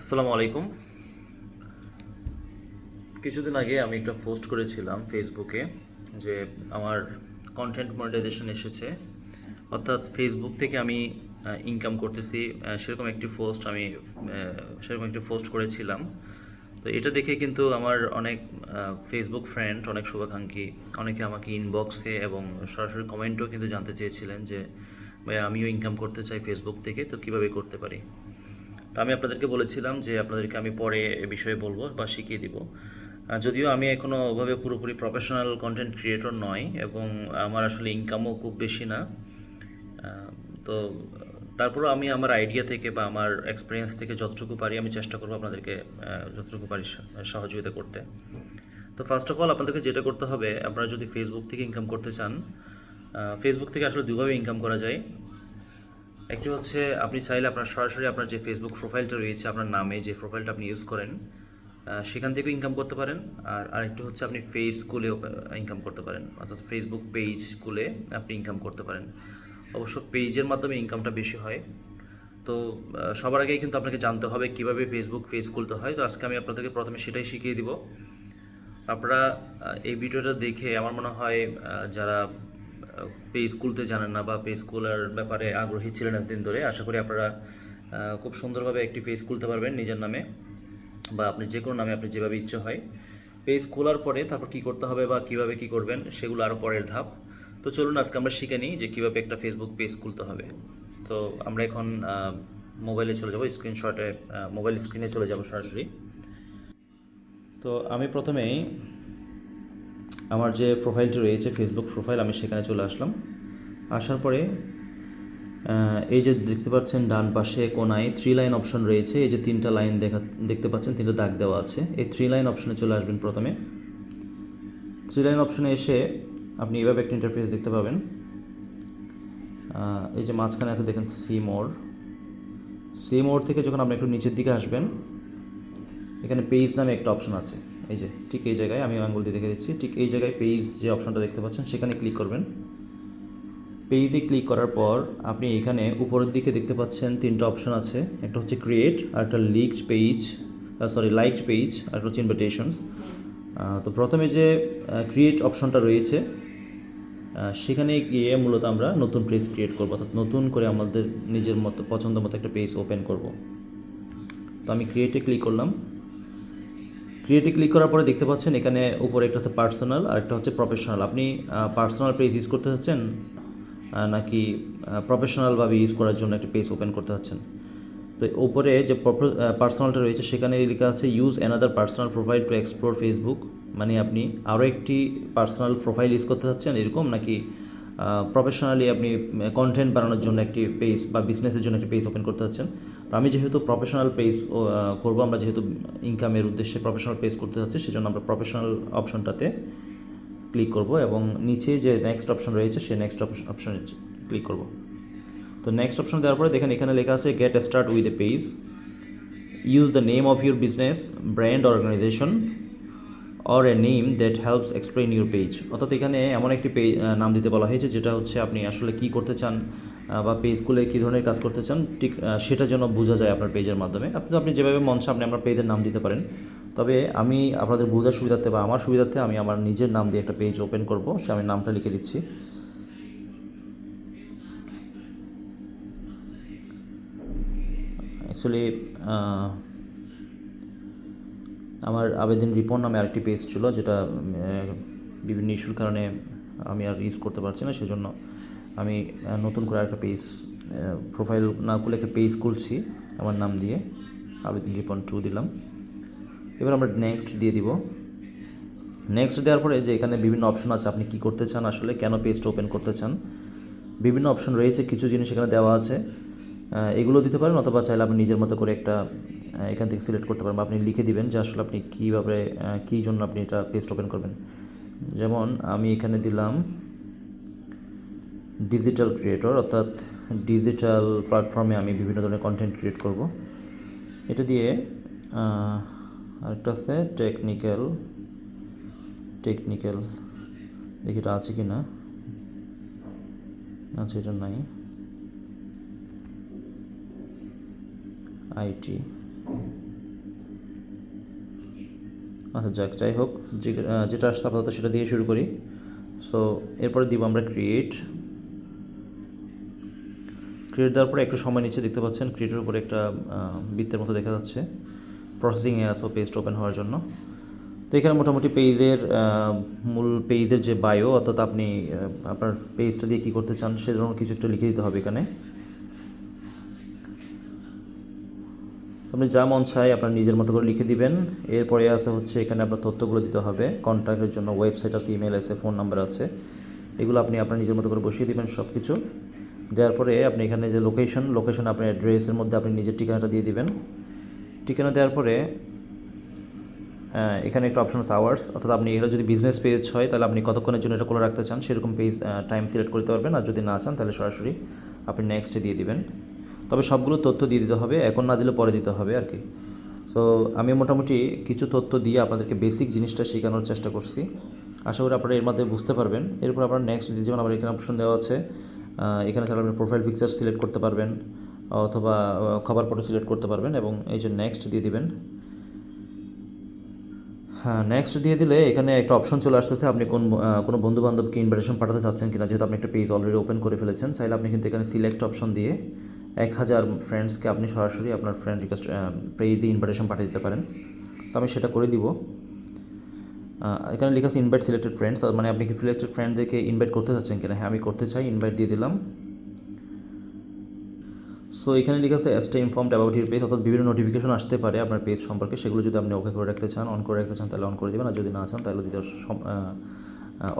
আসসালামু আলাইকুম। কিছুদিন আগে আমি একটা পোস্ট করেছিলাম ফেসবুকে যে আমার কন্টেন্ট মনিটাইজেশন এসেছে। অর্থাৎ ফেসবুক থেকে আমি ইনকাম করতেছি সেরকম একটি পোস্ট আমি সেরকম একটি পোস্ট করেছিলাম। তো এটা দেখে কিন্তু আমার অনেক ফেসবুক ফ্রেন্ড অনেক শুভাকাঙ্ক্ষী, অনেকে আমাকে ইনবক্সে এবং সরাসরি কমেন্টও কিন্তু জানতে চেয়েছিলেন যে ভাই আমিও ইনকাম করতে চাই ফেসবুক থেকে, তো কীভাবে করতে পারি? তো আমি আপনাদেরকে বলেছিলাম যে আপনাদেরকে আমি পরে এ বিষয়ে বলব বা শিখিয়ে দিব। যদিও আমি এখনও ওভাবে পুরোপুরি প্রফেশনাল কন্টেন্ট ক্রিয়েটর নয় এবং আমার আসলে ইনকামও খুব বেশি না। তো তারপরেও আমি আমার আইডিয়া থেকে বা আমার এক্সপিরিয়েন্স থেকে যতটুকু পারি আমি চেষ্টা করব আপনাদেরকে যতটুকু পারি সহযোগিতা করতে। তো ফার্স্ট অফ অল আপনাদেরকে যেটা করতে হবে, আপনারা যদি ফেসবুক থেকে ইনকাম করতে চান ফেসবুক থেকে আসলে দুভাবে ইনকাম করা যায়। একটি হচ্ছে, আপনি চাইলে আপনার সরাসরি আপনার যে ফেসবুক প্রোফাইলটা রয়েছে, আপনার নামে যে প্রোফাইলটা আপনি ইউজ করেন সেখান থেকেও ইনকাম করতে পারেন। আর আরেকটি হচ্ছে, আপনি ফেস খুলেও ইনকাম করতে পারেন। অর্থাৎ ফেসবুক পেজ খুলে আপনি ইনকাম করতে পারেন। অবশ্য পেজের মাধ্যমে ইনকামটা বেশি হয়। তো সবার আগেই কিন্তু আপনাকে জানতে হবে কীভাবে ফেসবুক পেজ খুলতে হয়। তো আজকে আমি আপনাদেরকে প্রথমে সেটাই শিখিয়ে দিব। আপনারা এই ভিডিওটা দেখে, আমার মনে হয় যারা পেজ খুলতে জানেন না বা পেজ খোলার ব্যাপারে আগ্রহী ছিলেন একদিন ধরে। আশা করি আপনারা খুব সুন্দরভাবে একটি পেজ খুলতে পারবেন নিজের নামে বা আপনি যে কোনো নামে আপনি যেভাবে ইচ্ছে হয়। পেজ খোলার পরে তারপর কি করতে হবে বা কীভাবে কি করবেন সেগুলো আরও পরের ধাপ। তো চলুন, আজকে আমরা শিখে নিই যে কীভাবে একটা ফেসবুক পেজ খুলতে হবে। তো আমরা এখন মোবাইলে চলে যাব স্ক্রিনশটে মোবাইল স্ক্রিনে চলে যাব সরাসরি। তো আমি প্রথমেই আমার যে প্রোফাইলটি রয়েছে ফেসবুক প্রোফাইল আমি সেখানে চলে আসলাম। আসার পরে এই যে দেখতে পাচ্ছেন ডান পাশে কোনায় থ্রি লাইন অপশন রয়েছে। এই যে তিনটা লাইন দেখা, দেখতে পাচ্ছেন, তিনটা দাগ দেওয়া আছে। এই থ্রি লাইন অপশনে চলে আসবেন প্রথমে। থ্রি লাইন অপশনে এসে আপনি এভাবে একটা ইন্টারফেস দেখতে পাবেন। এই যে মাঝখানে আছে, দেখেন সি মোর সি মোর থেকে যখন আপনি একটু নিচের দিকে আসবেন, এখানে পেজ নামে একটা অপশন আছে। এই যে, ঠিক এই জায়গায় আমি আঙ্গুল দিয়ে দেখে দিচ্ছি। ঠিক এই জায়গায় পেজ যে অপশনটা দেখতে পাচ্ছেন, সেখানে ক্লিক করবেন। পেজে ক্লিক করার পর আপনি এখানে উপরের দিকে দেখতে পাচ্ছেন তিনটা অপশন আছে। একটা হচ্ছে ক্রিয়েট আর একটা licked page sorry liked page আর একটা হচ্ছে ইনভিটেশনস তো প্রথমে যে ক্রিয়েট অপশনটা রয়েছে সেখানে গিয়ে মূলত আমরা নতুন পেজ ক্রিয়েট করব, অর্থাৎ নতুন করে আমাদের নিজের মতো, পছন্দ মতো একটা পেজ ওপেন করব। তো আমি ক্রিয়েটে ক্লিক করলাম। ক্রিয়েটে ক্লিক করার পরে দেখতে পাচ্ছেন এখানে উপরে একটা হচ্ছে পার্সোনাল আর একটা হচ্ছে প্রফেশনাল আপনি পার্সোনাল পেজ ইউজ করতে চাচ্ছেন নাকি প্রফেশনালভাবে ইউজ করার জন্য একটা পেজ ওপেন করতে চাচ্ছেন? তো উপরে যে পার্সোনালটা রয়েছে সেখানে লেখা আছে use another personal profile to explore Facebook মানে আপনি আরও একটি পার্সোনাল প্রোফাইল ইউজ করতে চাচ্ছেন, এরকম নাকি প্রফেশনালি আপনি কন্টেন্ট বানানোর জন্য একটি পেজ বা বিজনেসের জন্য একটি পেজ ওপেন করতে চাচ্ছেন। তো আমি যেহেতু প্রফেশনাল পেজ করব, আমরা যেহেতু ইনকামের উদ্দেশ্যে প্রফেশনাল পেজ করতে চাচ্ছি, সেজন্য আমরা প্রফেশনাল অপশনটাতে ক্লিক করব এবং নিচে যে নেক্সট অপশন রয়েছে, সেই নেক্সট অপশনে ক্লিক করব। তো নেক্সট অপশন দেওয়ার পরে দেখেন এখানে লেখা আছে get start with a page use the name of your business brand organisation or a name that helps explain your page অর্থাৎ এখানে এমন একটি পেজ নাম দিতে বলা হয়েছে যেটা হচ্ছে আপনি আসলে কি করতে চান বা পেজ খুলে কী ধরনের কাজ করতে চান, ঠিক সেটা যেন বোঝা যায় আপনার পেজের মাধ্যমে। আপনি আপনি যেভাবে চায় আপনি আপনার পেজের নাম দিতে পারেন। তবে আমি আপনাদের বোঝার সুবিধার্থে বা আমার সুবিধার্থে আমি আমার নিজের নাম দিয়ে একটা পেজ ওপেন করব, সে আমি নামটা লিখে দিচ্ছি। অ্যাকচুয়ালি আমার আবেদন রিপন নামে আরেকটি পেজ ছিল, যেটা বিভিন্ন ইস্যুর কারণে আমি আর ইউজ করতে পারছি না, সেজন্য আমি নতুন করে একটা পেজ প্রোফাইল না খুলে একটা পেজ খুলছি আমার নাম দিয়ে, আবেদন রিপন টু দিলাম। এবার আমরা নেক্সট দিয়ে দিব। নেক্সট দেওয়ার পরে যে এখানে বিভিন্ন অপশন আছে, আপনি কি করতে চান, আসলে কেন পেজটা ওপেন করতে চান, বিভিন্ন অপশন রয়েছে, কিছু জিনিস এখানে দেওয়া আছে। এগুলো দিতে পারেন অথবা চাইলে আপনি নিজের মতো করে একটা এখান থেকে সিলেক্ট করতে পারেন বা আপনি লিখে দিবেন যে আসলে আপনি কীভাবে কী জন্য আপনি এটা পেজটা ওপেন করবেন। যেমন আমি এখানে দিলাম ডিজিটাল ক্রিয়েটর অর্থাৎ ডিজিটাল প্ল্যাটফর্মে আমি বিভিন্ন ধরনের কন্টেন্ট ক্রিয়েট করব। এটা দিয়ে আরেকটা আছে টেকনিক্যাল টেকনিক্যাল দেখি এটা আছে কি না আচ্ছা এটা নাই। আইটি। আচ্ছা যাক, যাই হোক যেটা আসছে আপাতত সেটা দিয়ে শুরু করি। সো এরপরে দিব আমরা ক্রিয়েট ক্রিয়েট দেওয়ার পরে একটু সময় নিচে দেখতে পাচ্ছেন ক্রিয়েটের উপরে একটা বৃত্তের মতো দেখা যাচ্ছে। প্রসেসিংয়ে আসো পেজটা ওপেন হওয়ার জন্য। তো এখানে মোটামুটি পেজের মূল পেজের যে বায়ো অর্থাৎ আপনি আপনার পেজটা দিয়ে কী করতে চান সেজন্য কিছু একটা লিখে দিতে হবে এখানে। আপনি যা মন চাই আপনার নিজের মতো করে লিখে দিবেন। এরপরে আছে হচ্ছে এখানে আপনার তথ্যগুলো দিতে হবে। কন্ট্যাক্টের জন্য ওয়েবসাইট আছে, ইমেল আছে, ফোন নাম্বার আছে। এগুলো আপনি আপনার নিজের মতো করে বসিয়ে দিবেন সব কিছু দেওয়ার পরে আপনি এখানে যে লোকেশন লোকেশন আপনার অ্যাড্রেসের মধ্যে আপনি নিজের ঠিকানাটা দিয়ে দিবেন। ঠিকানা দেওয়ার পরে এখানে একটা অপশন আছে আওয়ার্স অর্থাৎ আপনি এটা যদি বিজনেস পেজ হয়, তাহলে আপনি কতক্ষণের জন্য এটা খোলা রাখতে চান, সেরকম পেজ টাইম সিলেক্ট করতে পারবেন। আর যদি না চান, তাহলে সরাসরি আপনি নেক্সটে দিয়ে দিবেন। তবে সবগুলো তথ্য দিয়ে দিতে হবে, এখন না দিলে পরে দিতে হবে আর কি। সো আমি মোটামুটি কিছু তথ্য দিয়ে আপনাদেরকে বেসিক জিনিসটা শেখানোর চেষ্টা করছি। আশা করি আপনারা এর মধ্যে বুঝতে পারবেন। এরপর আপনারা নেক্সট যেমন আবার এখানে অপশন দেওয়া আছে এখানে তাহলে আপনি প্রোফাইল পিকচার সিলেক্ট করতে পারবেন, অথবা খবর ফটো সিলেক্ট করতে পারবেন এবং এই যে নেক্সট দিয়ে দিবেন। হ্যাঁ নেক্সট দিয়ে দিলে এখানে একটা অপশন চলে আসতেছে, আপনি কোন কোনো বন্ধু বান্ধবকে ইনভাইটেশন পাঠাতে চাচ্ছেন কিনা, যেহেতু আপনি একটা পেজ অলরেডি ওপেন করে ফেলেছেন, চাইলে আপনি কিন্তু এখানে সিলেক্ট অপশন দিয়ে এক হাজার ফ্রেন্ডসকে আপনি সরাসরি আপনার ফ্রেন্ড রিকোয়েস্ট পেজে ইনভাইটেশন পাঠিয়ে দিতে পারেন। তো আমি সেটা করে দিব। এখানে লেখা আছে ইনভাইট সিলেক্টেড ফ্রেন্ডস মানে আপনি কি সিলেক্টেড ফ্রেন্ডদেরকে ইনভাইট করতে চাচ্ছেন কিনা? হ্যাঁ আমি করতে চাই ইনভাইট দিয়ে দিলাম। সো এখানে লেখা আছে stay informed about your page অর্থাৎ বিভিন্ন নোটিফিকেশন আসতে পারে আপনার পেজ সম্পর্কে। সেগুলো যদি আপনি ওকে করে রাখতে চান অন করে রাখতে চান, তাহলে অন করে দেবেন। আর যদি না চান, তাহলে দিতে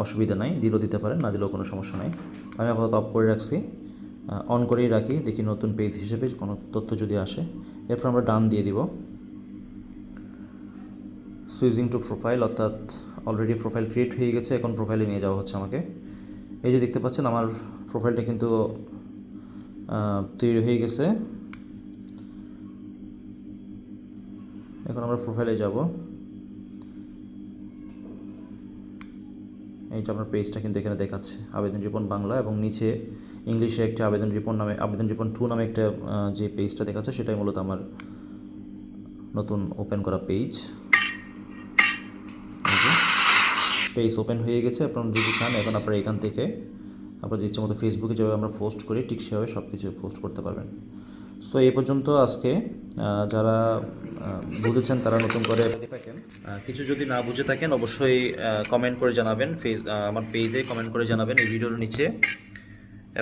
অসুবিধা নাই, দিলেও দিতে পারেন, না দিলেও কোনো সমস্যা নাই। আমি আপাতত অফ করে রাখছি। অন করেই রাখি, দেখি নতুন পেজ হিসেবে কোনো তথ্য যদি আসে। এরপর আমরা ডান দিয়ে দিব। সুইজিং টু প্রোফাইল অর্থাৎ অলরেডি প্রোফাইল ক্রিয়েট হয়ে গেছে, এখন প্রোফাইলে নিয়ে যাওয়া হচ্ছে আমাকে। এই যে দেখতে পাচ্ছেন, আমার প্রোফাইলটা কিন্তু তৈরি হয়ে গেছে। এখন আমরা প্রোফাইলে যাব। এই যে আপনার পেজটা কিন্তু এখানে দেখাচ্ছে। আবেদন জীবন বাংলা এবং নিচে ইংলিশে একটা আবেদন রিপন নামে, আবেদন রিপন টু নামে একটা যে পেজটা দেখাচ্ছে সেটাই মূলত আমার নতুন ওপেন করা পেজ পেজ ওপেন হয়ে গেছে, আপনারা যদি চান, এখন আপনারা এখান থেকে আপনাদের ইচ্ছে মতো ফেসবুকে যেভাবে আমরা পোস্ট করি, ঠিক সেভাবে সব কিছু পোস্ট করতে পারবেন। সো এই পর্যন্ত আজকে যারা বুঝেছেন তারা নতুন করে থাকেন কিছু যদি না বুঝে থাকেন, অবশ্যই কমেন্ট করে জানাবেন ফেস আমার পেজে কমেন্ট করে জানাবেন, এই ভিডিওর নিচে।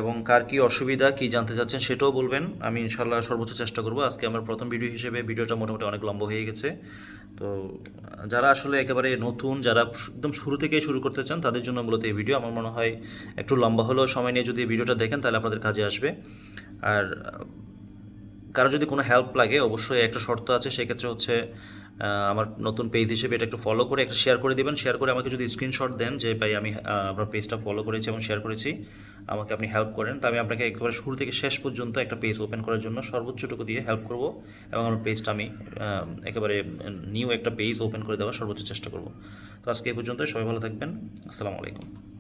এবং কার কি অসুবিধা, কি জানতে চাচ্ছেন সেটাও বলবেন। আমি ইনশাল্লাহ সর্বোচ্চ চেষ্টা করব। আজকে আমার প্রথম ভিডিও হিসেবে ভিডিওটা মোটামুটি অনেক লম্বা হয়ে গেছে। তো যারা আসলে একেবারে নতুন, যারা একদম শুরু থেকেই শুরু করতে চান, তাদের জন্য মূলত এই ভিডিও আমার মনে হয় একটু লম্বা হলেও সময় নিয়ে যদি ভিডিওটা দেখেন, তাহলে আপনাদের কাজে আসবে। আর কারও যদি কোনো হেল্প লাগে, অবশ্যই একটা শর্ত আছে, সেক্ষেত্রে হচ্ছে আমার নতুন পেজ হিসেবে এটা একটু ফলো করে একটা শেয়ার করে দিবেন। শেয়ার করে আমাকে যদি স্ক্রিনশট দেন যে, ভাই, আমি আপনার পেজটা ফলো করেছি এবং শেয়ার করেছি। আমাকে আপনি হেল্প করেন। তো আমি আপনাকে একেবারে শুরু থেকে শেষ পর্যন্ত একটা পেজ ওপেন করার জন্য সর্বোচ্চটুকু দিয়ে হেল্প করব এবং আমার পেজটা আমি একেবারে নিউ একটা পেজ ওপেন করে দেওয়ার সর্বোচ্চ চেষ্টা করব। তো আজকে এই পর্যন্ত সবাই ভালো থাকবেন। আসসালামু আলাইকুম।